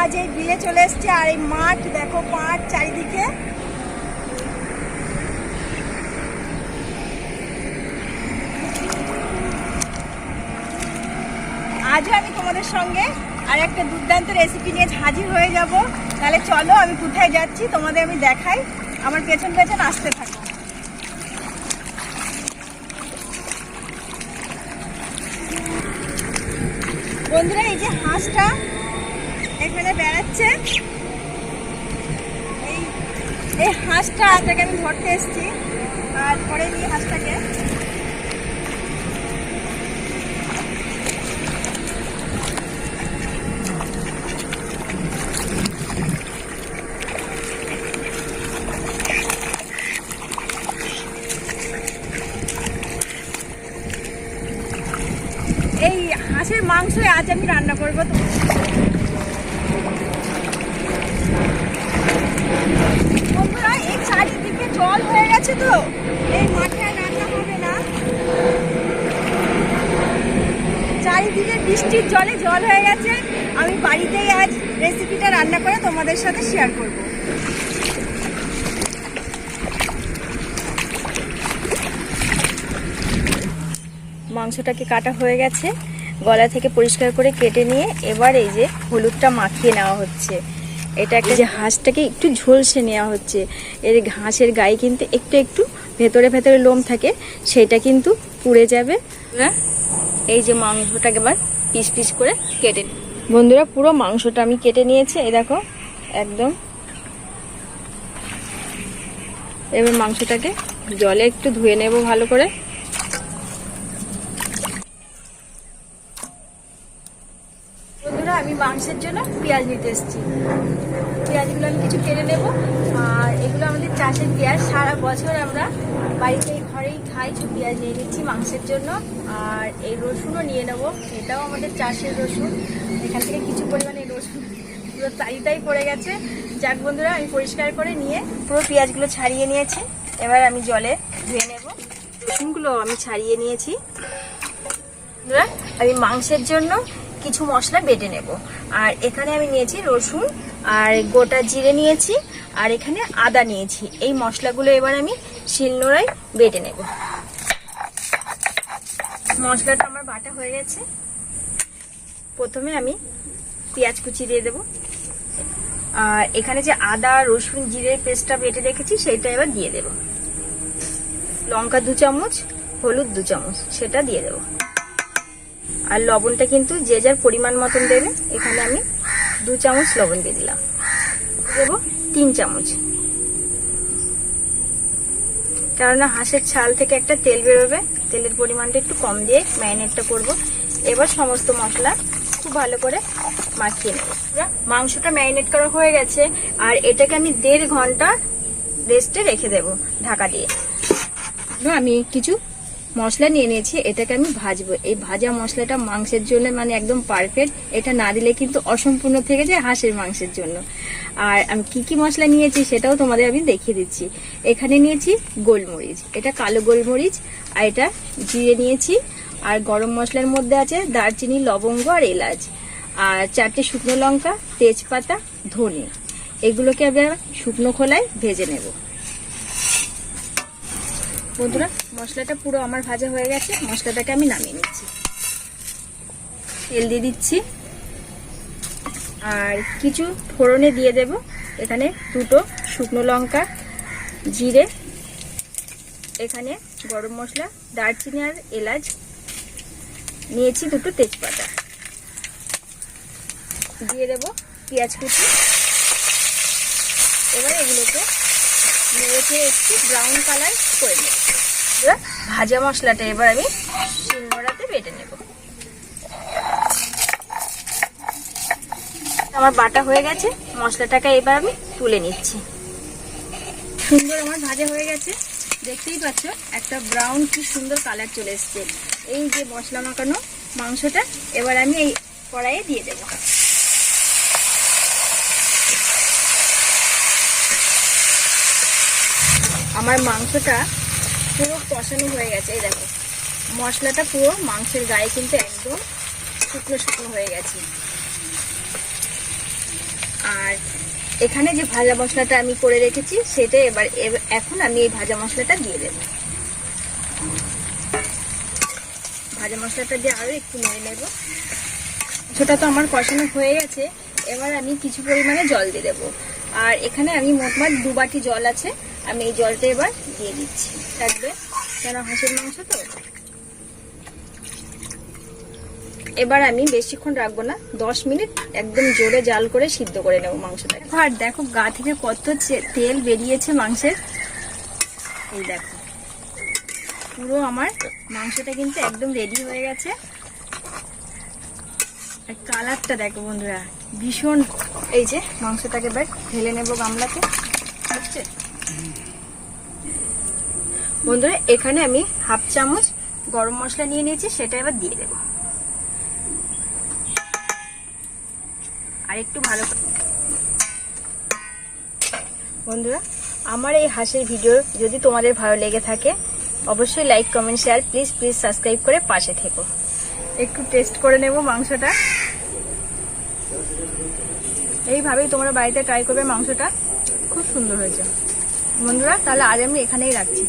আজ এই বিলে চলে এসছে আর এই মাঠ, দেখো পাট চারিদিকে। আজও আমি তোমাদের সঙ্গে আর একটা দুর্দান্ত রেসিপি নিয়ে হাজির হয়ে যাব। তাহলে চলো, আমি কোথায় যাচ্ছি তোমাদের আমি দেখাই। আমার পেছন পেছন আসতে থাকো। বন্ধুরা, এই যে হাঁসটা এখানে এই এই হাঁসটা আজকে আমি ধরতে এসেছি। আর ধরে নিই হাঁসটাকে। এই হাঁসের মাংস আজ আমি রান্না করব। তো এই চারিদিকে জল হয়ে গেছে তো। এই মাঠে রান্না হবে না। চারিদিকে বৃষ্টির জলে জল হয়ে গেছে। আমি বাড়িতেই আজ রেসিপিটা রান্না করে তোমাদের সাথে শেয়ার করব। মাংসটাকে কাটা হয়ে গেছে। গলা থেকে পরিষ্কার করে কেটে নিয়ে এবার এই যে হলুদটা মাখিয়ে নেওয়া হচ্ছে। এটা একটা যে হাঁসটাকে একটু ঝলসে নেওয়া হচ্ছে। এর হাঁসের গায়ে কিন্তু একটু একটু ভেতরে ভেতরে লোম থাকে সেটা কিন্তু পুড়ে যাবে। না এই যে মাংসটাকে এবার পিস পিস করে কেটে। বন্ধুরা পুরো মাংসটা আমি কেটে নিয়েছি এই দেখো একদম। এবার মাংসটাকে জলে একটু ধুয়ে নেব ভালো করে। বন্ধুরা আমি মাংসের জন্য পেঁয়াজ নিতে এসেছি। পেঁয়াজগুলো আমি কিছু কেটে নেব। আর এগুলো আমাদের চাষের পেঁয়াজ। সারা বছর আমরা বাড়িতে ঘরেই খাই, কিছু পেঁয়াজ নিয়ে নিচ্ছি মাংসের জন্য। আর এই রসুনও নিয়ে নেব। এটাও আমাদের চাষের রসুন। এখান থেকে কিছু পরিমাণে রসুন। পুরো তাই পড়ে গেছে। যাক বন্ধুরা, আমি পরিষ্কার করে নিয়ে পুরো পেঁয়াজগুলো ছাড়িয়ে নিয়েছি। এবার আমি জলে ধুয়ে নেব। রসুনগুলো আমি ছাড়িয়ে নিয়েছি। আমি মাংসের জন্য কিছু মশলা বেটে নেব। আর এখানে আমি নিয়েছি রসুন আর গোটা জিরে নিয়েছি, আর এখানে আদা নিয়েছি। এই মশলাগুলো এবার আমি শিলনোড়ায় বেটে নেব। মশলাটা আমার বাটা হয়ে গেছে। প্রথমে আমি পেঁয়াজ কুচি দিয়ে দেব। আর এখানে যে আদা, রসুন জিরের পেস্টটা বেটে রেখেছি, সেটা এবার দিয়ে দেব। লঙ্কা দু চামচ, হলুদ দু চামচ, সেটা দিয়ে দেবো। আর লবণটা কিন্তু যে যার পরিমাণ মতন দেবে, এখানে আমি দু চামচ লবণ দিয়ে দিলাম। দেবো তিন চামচ। কেননা হাঁসের ছাল থেকে একটা তেল বেরোবে, তেলের পরিমাণটা একটু কম দিয়ে ম্যারিনেটটা করব। এবার সমস্ত মশলা খুব ভালো করে মাখিয়ে নেব। মাংসটা ম্যারিনেট করা হয়ে গেছে, আর এটাকে আমি দেড় ঘণ্টা রেস্টে রেখে দেব ঢাকা দিয়ে। আমি কিছু মশলা নিয়ে নিয়েছি, এটাকে আমি ভাজবো। এই ভাজা মশলাটা মাংসের জন্য মানে একদম পারফেক্ট এটা না দিলে কিন্তু অসম্পূর্ণ থেকে যায় হাঁসের মাংসের জন্য। আর আমি কি কি মশলা নিয়েছি সেটাও তোমাদের আমি দেখিয়ে দিচ্ছি। এখানে নিয়েছি গোলমরিচ, এটা কালো গোলমরিচ, আর এটা জিরে নিয়েছি। আর গরম মশলার মধ্যে আছে দারচিনি, লবঙ্গ আর এলাচ। আর চারটে শুকনো লঙ্কা, তেজপাতা, ধনে। এগুলোকে আমরা শুকনো খোলায় ভেজে নেব। বন্ধুরা, মশলাটা পুরো আমার ভাজা হয়ে গেছে। মশলাটাকে আমি নামিয়ে নিচ্ছি। তেল দিয়ে দিচ্ছি। আর কিছু ফোড়নে দিয়ে দেব। এখানে দুটো শুকনো লঙ্কা, জিরে, এখানে গরম মশলা, দারচিনি আর এলাচ। নিয়েছি দুটো তেজপাতা। দিয়ে দেব পেঁয়াজ কুচি। এবার এগুলোকে নেড়ে একটু ব্রাউন কালার করে নেব। এবার ভাজা মশলাটা এবার আমি শিলনোড়াতে বেটে নেব। আমার বাটা হয়ে গেছে, মশলাটাকে এবার আমি তুলে নিচ্ছি। সুন্দর আমার ভাজা হয়ে গেছে। দেখতেই পাচ্ছ, একটা ব্রাউন কি সুন্দর কালার চলে এসছে। এই যে মশলা মাখানো মাংসটা, এবার আমি এই কড়াইয়ে দিয়ে দেবো। আমার মাংসটা পুরো কষানো হয়ে গেছে, এই দেখো। মশলাটা পুরো মাংসের গায়ে কিন্তু একদম শুকনো শুকনো হয়ে গেছে। আর এখানে যে ভাজা মশলাটা আমি করে রেখেছি, সেটা এবার এখন আমি এই ভাজা মশলাটা দিয়ে দেব। ভাজা মশলাটা দিয়ে আরও একটু নেড়ে নেব। সেটা তো আমার কষানো হয়ে গেছে। এবার আমি কিছু পরিমাণে জল দিয়ে দেবো। আর এখানে আমি মোটমাট দু বাটি জল আছে। আমি এই জলটা এবার দিয়ে দিচ্ছি। থাকবে? কেন, হাঁসের মাংস তো? এবার আমি বেশিক্ষণ রাখব না, দশ মিনিট একদম জোরে জাল করে সিদ্ধ করে নেব মাংসটা আর দেখো, গা থেকে কত তেল বেরিয়েছে মাংসের। এই দেখো, পুরো আমার মাংসটা কিন্তু একদম রেডি হয়ে গেছে। আর কালারটা দেখো বন্ধুরা, ভীষণ। এই যে, মাংসটাকে এবার ঢেলে নেব গামলাতে। হচ্ছে? বন্ধুরা, এখানে আমি হাফ চামচ গরম মশলা নিয়ে নিয়েছি, সেটা এবার দিয়ে দেবো। আর একটু ভালো বন্ধুরা, আমার এই হাসির ভিডিও যদি তোমাদের ভালো লেগে থাকে, অবশ্যই like comment share please please subscribe করে পাশে থেকো। একটু টেস্ট করে নেব মাংসটা। এইভাবেই তোমরা বাড়িতে ট্রাই করবে মাংসটা। খুব সুন্দর হয়েছে। বন্ধুরা তাহলে আজ আমি এখানেই রাখছি।